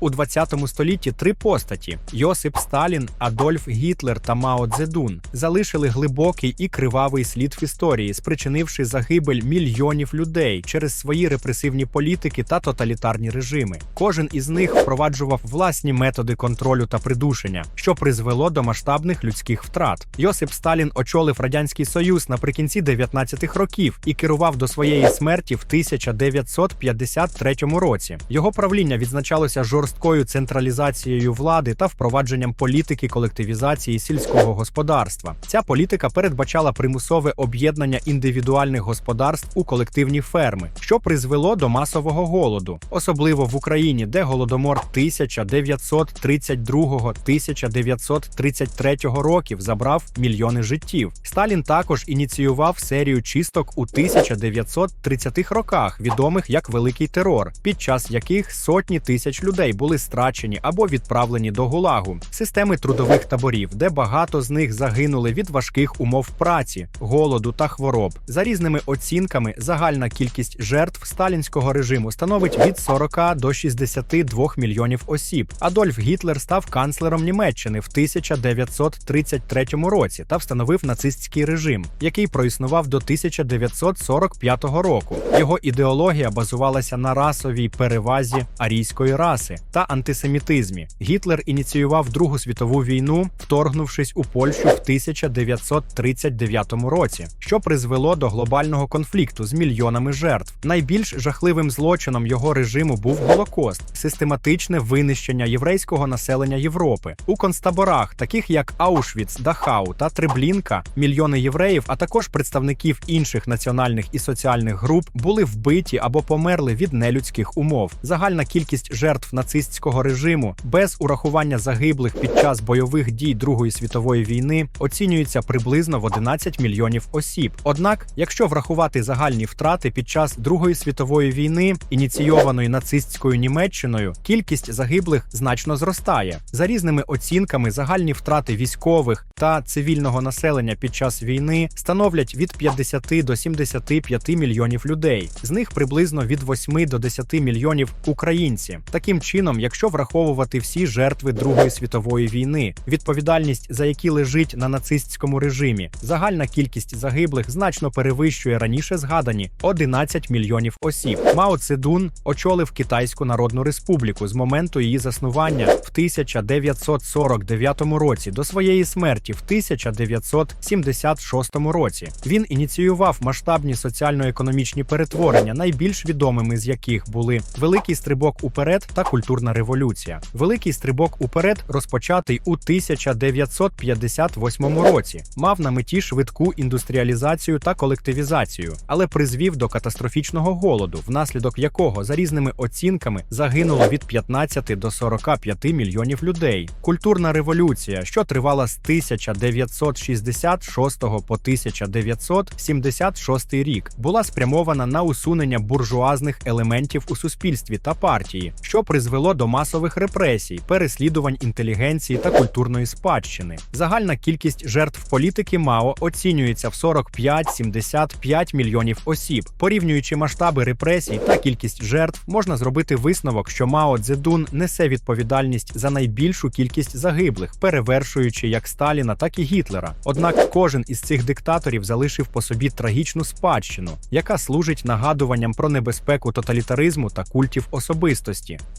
У 20 столітті три постаті: Йосип Сталін, Адольф Гітлер та Мао Цзедун залишили глибокий і кривавий слід в історії, спричинивши загибель мільйонів людей через свої репресивні політики та тоталітарні режими. Кожен із них впроваджував власні методи контролю та придушення, що призвело до масштабних людських втрат. Йосип Сталін очолив радянський союз наприкінці 19-х років і керував до своєї смерті в 1953 році. Його правління відзначалося жорсткою централізацією влади та впровадженням політики колективізації сільського господарства. Ця політика передбачала примусове об'єднання індивідуальних господарств у колективні ферми, що призвело до масового голоду, особливо в Україні, де голодомор 1932-1933 років забрав мільйони життів. Сталін також ініціював серію чисток у 1930-х роках, відомих як Великий терор, під час яких сотні тисяч людей були страчені або відправлені до гулагу, системи трудових таборів, де багато з них загинули від важких умов праці, голоду та хвороб. За різними оцінками, загальна кількість жертв сталінського режиму становить від 40 до 62 мільйонів осіб. Адольф Гітлер став канцлером Німеччини в 1933 році та встановив нацистський режим, який проіснував до 1945 року. Його ідеологія базувалася на расовій перевазі арійської раси та антисемітизмі. Гітлер ініціював Другу світову війну, вторгнувшись у Польщу в 1939 році, що призвело до глобального конфлікту з мільйонами жертв. Найбільш жахливим злочином його режиму був Голокост, систематичне винищення єврейського населення Європи у концтаборах, таких як Аушвіц, Дахау та Треблінка. Мільйони євреїв, а також представників інших національних і соціальних груп, були вбиті або померли від нелюдських умов. Загальна кількість жертв нацистського режиму без урахування загиблих під час бойових дій Другої світової війни оцінюється приблизно в 11 мільйонів осіб. Однак, якщо врахувати загальні втрати під час Другої світової війни, ініційованої нацистською Німеччиною, кількість загиблих значно зростає. За різними оцінками, загальні втрати військових та цивільного населення під час війни становлять від 50 до 75 мільйонів людей. З них приблизно від 8 до 10 мільйонів українці. Таким чином, якщо враховувати всі жертви Другої світової війни, відповідальність за які лежить на нацистському режимі, загальна кількість загиблих значно перевищує раніше згадані 11 мільйонів осіб. Мао Цедун очолив Китайську Народну Республіку з моменту її заснування в 1949 році до своєї смерті в 1976 році. Він ініціював масштабні соціально-економічні перетворення, найбільш відомими з яких були великий стрибок уперед та культурна революція. Великий стрибок уперед розпочатий у 1958 році, мав на меті швидку індустріалізацію та колективізацію, але призвів до катастрофічного голоду, внаслідок якого за різними оцінками загинуло від 15 до 45 мільйонів людей. Культурна революція, що тривала з 1966 по 1976 рік, була спрямована на усунення буржуазних елементів у суспільстві та партії, що призвело до масових репресій, переслідувань інтелігенції та культурної спадщини. Загальна кількість жертв політики МАО оцінюється в 45-75 мільйонів осіб. Порівнюючи масштаби репресій та кількість жертв, можна зробити висновок, що Мао Цзедун несе відповідальність за найбільшу кількість загиблих, перевершуючи як Сталіна, так і Гітлера. Однак кожен із цих диктаторів залишив по собі трагічну спадщину, яка служить нагадуванням про небезпеку тоталітаризму та культів особистості.